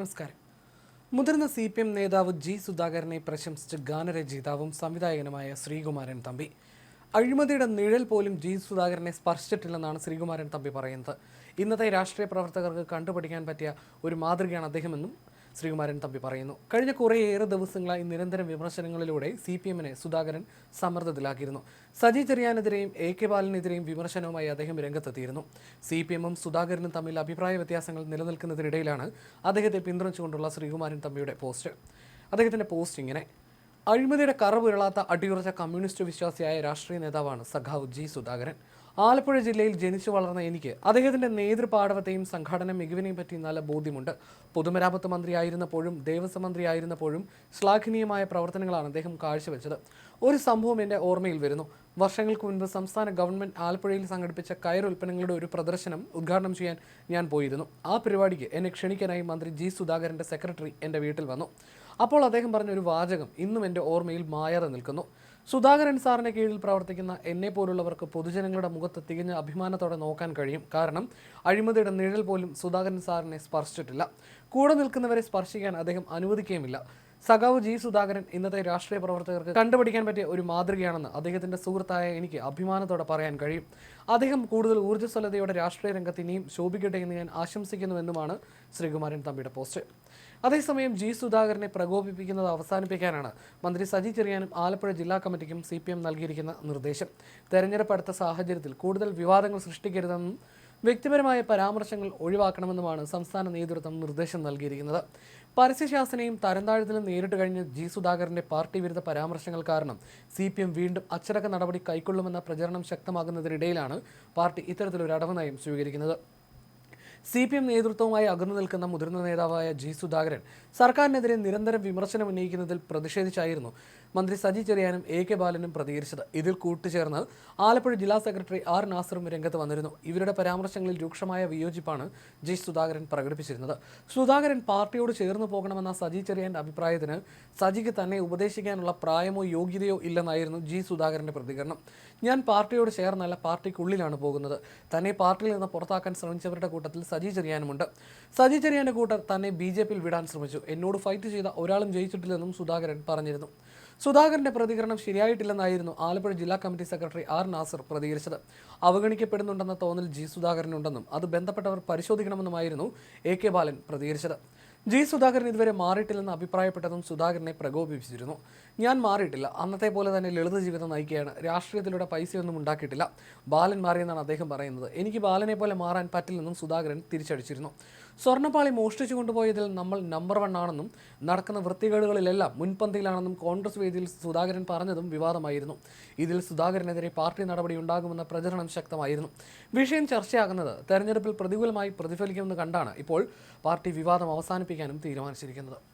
നമസ്കാരം. മുതിർന്ന C P M നേതാവ് ജി സുധാകരനെ പ്രശംസിച്ച് ഗാനരചയിതാവും സംവിധായകനുമായ ശ്രീകുമാരൻ തമ്പി. അഴിമതിയുടെ നിഴൽ പോലും ജി സുധാകരനെ സ്പർശിച്ചിട്ടില്ലെന്നാണ് ശ്രീകുമാരൻ തമ്പി പറയുന്നത്. ഇന്നത്തെ രാഷ്ട്രീയ പ്രവർത്തകർക്ക് കണ്ടുപഠിക്കാൻ പറ്റിയ ഒരു മാതൃകയാണ് അദ്ദേഹമെന്നും ശ്രീകുമാരൻ തമ്പി പറയുന്നു. കഴിഞ്ഞ കുറേയേറെ ദിവസങ്ങളായി നിരന്തരം വിമർശനങ്ങളിലൂടെ സി പി എമ്മിനെ സുധാകരൻ സമ്മർദ്ദത്തിലാക്കിയിരുന്നു. സജി ചെറിയാനെതിരെയും എ കെ ബാലനെതിരെയും വിമർശനവുമായി അദ്ദേഹം രംഗത്തെത്തിയിരുന്നു. സി പി എമ്മും സുധാകരനും തമ്മിൽ അഭിപ്രായ വ്യത്യാസങ്ങൾ നിലനിൽക്കുന്നതിനിടയിലാണ് അദ്ദേഹത്തെ പിന്തുണച്ചുകൊണ്ടുള്ള ശ്രീകുമാരൻ തമ്പിയുടെ പോസ്റ്റ്. അദ്ദേഹത്തിന്റെ പോസ്റ്റ് ഇങ്ങനെ. അഴിമതിയുടെ കറപുരളാത്ത അടിയുറച്ച കമ്മ്യൂണിസ്റ്റ് വിശ്വാസിയായ രാഷ്ട്രീയ നേതാവാണ് സഖാവ് ജി സുധാകരൻ. ആലപ്പുഴ ജില്ലയിൽ ജനിച്ചു വളർന്ന എനിക്ക് അദ്ദേഹത്തിന്റെ നേതൃപാടവത്തെയും സംഘടന മികവിനെയും പറ്റി നല്ല ബോധ്യമുണ്ട്. പൊതുമരാമത്ത് മന്ത്രിയായിരുന്നപ്പോഴും ദേവസ്വം മന്ത്രിയായിരുന്നപ്പോഴും ശ്ലാഘനീയമായ പ്രവർത്തനങ്ങളാണ് അദ്ദേഹം കാഴ്ചവെച്ചത്. ഒരു സംഭവം എന്റെ ഓർമ്മയിൽ വരുന്നു. വർഷങ്ങൾക്ക് മുൻപ് സംസ്ഥാന ഗവൺമെന്റ് ആലപ്പുഴയിൽ സംഘടിപ്പിച്ച കയർ ഉൽപ്പന്നങ്ങളുടെ ഒരു പ്രദർശനം ഉദ്ഘാടനം ചെയ്യാൻ ഞാൻ പോയിരുന്നു. ആ പരിപാടിക്ക് എന്നെ ക്ഷണിക്കാനായി മന്ത്രി ജി സുധാകരന്റെ സെക്രട്ടറി എന്റെ വീട്ടിൽ വന്നു. അപ്പോൾ അദ്ദേഹം പറഞ്ഞ ഒരു വാചകം ഇന്നും എന്റെ ഓർമ്മയിൽ മായാതെ നിൽക്കുന്നു. സുധാകരൻ സാറിന്റെ കീഴിൽ പ്രവർത്തിക്കുന്ന എന്നെ പോലുള്ളവർക്ക് പൊതുജനങ്ങളുടെ മുഖത്ത് തികഞ്ഞ അഭിമാനത്തോടെ നോക്കാൻ കഴിയും. കാരണം അഴിമതിയുടെ നിഴൽ പോലും സുധാകരൻ സാറിനെ സ്പർശിച്ചിട്ടില്ല. കൂടെ നിൽക്കുന്നവരെ സ്പർശിക്കാൻ അദ്ദേഹം അനുവദിക്കുകയുമില്ല. സഖാവ് ജി സുധാകരൻ ഇന്നത്തെ രാഷ്ട്രീയ പ്രവർത്തകർക്ക് കണ്ടുപിടിക്കാൻ പറ്റിയ ഒരു മാതൃകയാണെന്ന് അദ്ദേഹത്തിന്റെ സുഹൃത്തായ എനിക്ക് അഭിമാനത്തോടെ പറയാൻ കഴിയും. അദ്ദേഹം കൂടുതൽ ഊർജസ്വലതയോടെ രാഷ്ട്രീയ രംഗത്ത് ഇനിയും ശോഭിക്കട്ടെ എന്ന് ഞാൻ ആശംസിക്കുന്നുവെന്നുമാണ് ശ്രീകുമാരൻ തമ്പിയുടെ പോസ്റ്റ്. അതേസമയം ജി സുധാകരനെ പ്രകോപിപ്പിക്കുന്നത് അവസാനിപ്പിക്കാനാണ് മന്ത്രി സജി ചെറിയാനും ആലപ്പുഴ ജില്ലാ കമ്മിറ്റിക്കും സി നൽകിയിരിക്കുന്ന നിർദ്ദേശം. തെരഞ്ഞെടുപ്പ് അടുത്ത സാഹചര്യത്തിൽ കൂടുതൽ വിവാദങ്ങൾ സൃഷ്ടിക്കരുതെന്നും വ്യക്തിപരമായ പരാമർശങ്ങൾ ഒഴിവാക്കണമെന്നുമാണ് സംസ്ഥാന നേതൃത്വം നിർദ്ദേശം നൽകിയിരിക്കുന്നത്. പരസ്യശാസനയും തരംതാഴ്ത്തലും നേരിട്ട് കഴിഞ്ഞ ജി സുധാകരന്റെ പാർട്ടി വിരുദ്ധ പരാമർശങ്ങൾ കാരണം സി പി എം വീണ്ടും അച്ചടക്ക നടപടി കൈക്കൊള്ളുമെന്ന പ്രചരണം ശക്തമാകുന്നതിനിടയിലാണ് പാർട്ടി ഇത്തരത്തിലൊരു അടവ് നയം സ്വീകരിക്കുന്നത്. സി പി എം നേതൃത്വവുമായി അകന്നു നിൽക്കുന്ന മുതിർന്ന നേതാവായ ജി സുധാകരൻ സർക്കാരിനെതിരെ നിരന്തരം വിമർശനം ഉന്നയിക്കുന്നതിൽ പ്രതിഷേധിച്ചായിരുന്നു മന്ത്രി സജി ചെറിയാനും എ കെ ബാലനും പ്രതികരിച്ചത്. ഇതിൽ കൂട്ടുചേർന്ന് ആലപ്പുഴ ജില്ലാ സെക്രട്ടറി ആർ നാസറും രംഗത്ത് വന്നിരുന്നു. ഇവരുടെ പരാമർശങ്ങളിൽ രൂക്ഷമായ വിയോജിപ്പാണ് ജി സുധാകരൻ പ്രകടിപ്പിച്ചിരുന്നത്. സുധാകരൻ പാർട്ടിയോട് ചേർന്ന് പോകണമെന്ന സജി ചെറിയാന്റെ അഭിപ്രായത്തിന് സജിക്ക് തന്നെ ഉപദേശിക്കാനുള്ള പ്രായമോ യോഗ്യതയോ ഇല്ലെന്നായിരുന്നു ജി സുധാകരന്റെ പ്രതികരണം. ഞാൻ പാർട്ടിയോട് ചേർന്നല്ല പാർട്ടിക്കുള്ളിലാണ് പോകുന്നത്. തന്നെ പാർട്ടിയിൽ നിന്ന് പുറത്താക്കാൻ ശ്രമിച്ചവരുടെ കൂട്ടത്തിൽ സജി ചെറിയാനുമുണ്ട്. സജി ചെറിയാന്റെ കൂട്ടർ തന്നെ ബി ജെ പിയിൽ വിടാൻ ശ്രമിച്ചു. എന്നോട് ഫൈറ്റ് ചെയ്ത ഒരാളും ജയിച്ചിട്ടില്ലെന്നും സുധാകരൻ പറഞ്ഞിരുന്നു. സുധാകരന്റെ പ്രതികരണം ശരിയായിട്ടില്ലെന്നായിരുന്നു ആലപ്പുഴ ജില്ലാ കമ്മിറ്റി സെക്രട്ടറി ആർ നാസർ പ്രതികരിച്ചത്. അവഗണിക്കപ്പെടുന്നുണ്ടെന്ന തോന്നൽ ജി സുധാകരനുണ്ടെന്നും അത് ബന്ധപ്പെട്ടവർ പരിശോധിക്കണമെന്നുമായിരുന്നു എ കെ ബാലൻ പ്രതികരിച്ചത്. ജി സുധാകരൻ ഇതുവരെ മാറിയിട്ടില്ലെന്ന് അഭിപ്രായപ്പെട്ടതും സുധാകരനെ പ്രകോപിപ്പിച്ചിരുന്നു. ഞാൻ മാറിയിട്ടില്ല. അന്നത്തെ പോലെ തന്നെ ലളിത ജീവിതം നയിക്കുകയാണ്. രാഷ്ട്രീയത്തിലൂടെ പൈസയൊന്നും ഉണ്ടാക്കിയിട്ടില്ല. ബാലൻ മാറിയെന്നാണ് അദ്ദേഹം പറയുന്നത്. എനിക്ക് ബാലനെ പോലെ മാറാൻ പറ്റില്ലെന്നും സുധാകരൻ തിരിച്ചടിച്ചിരുന്നു. സ്വർണപ്പാളി മോഷ്ടിച്ചു കൊണ്ടുപോയതിൽ നമ്മൾ നമ്പർ വൺ ആണെന്നും നടക്കുന്ന വൃത്തികേടുകളിലെല്ലാം മുൻപന്തിയിലാണെന്നും കോൺഗ്രസ് വേദിയിൽ സുധാകരൻ പറഞ്ഞതും വിവാദമായിരുന്നു. ഇതിൽ സുധാകരനെതിരെ പാർട്ടി നടപടി ഉണ്ടാകുമെന്ന പ്രചരണം ശക്തമായിരുന്നു. വിഷയം ചർച്ചയാകുന്നത് തെരഞ്ഞെടുപ്പിൽ പ്രതികൂലമായി പ്രതിഫലിക്കുമെന്ന് കണ്ടാണ് ഇപ്പോൾ പാർട്ടി വിവാദം അവസാനിപ്പിക്കാനും തീരുമാനിച്ചിരിക്കുന്നത്.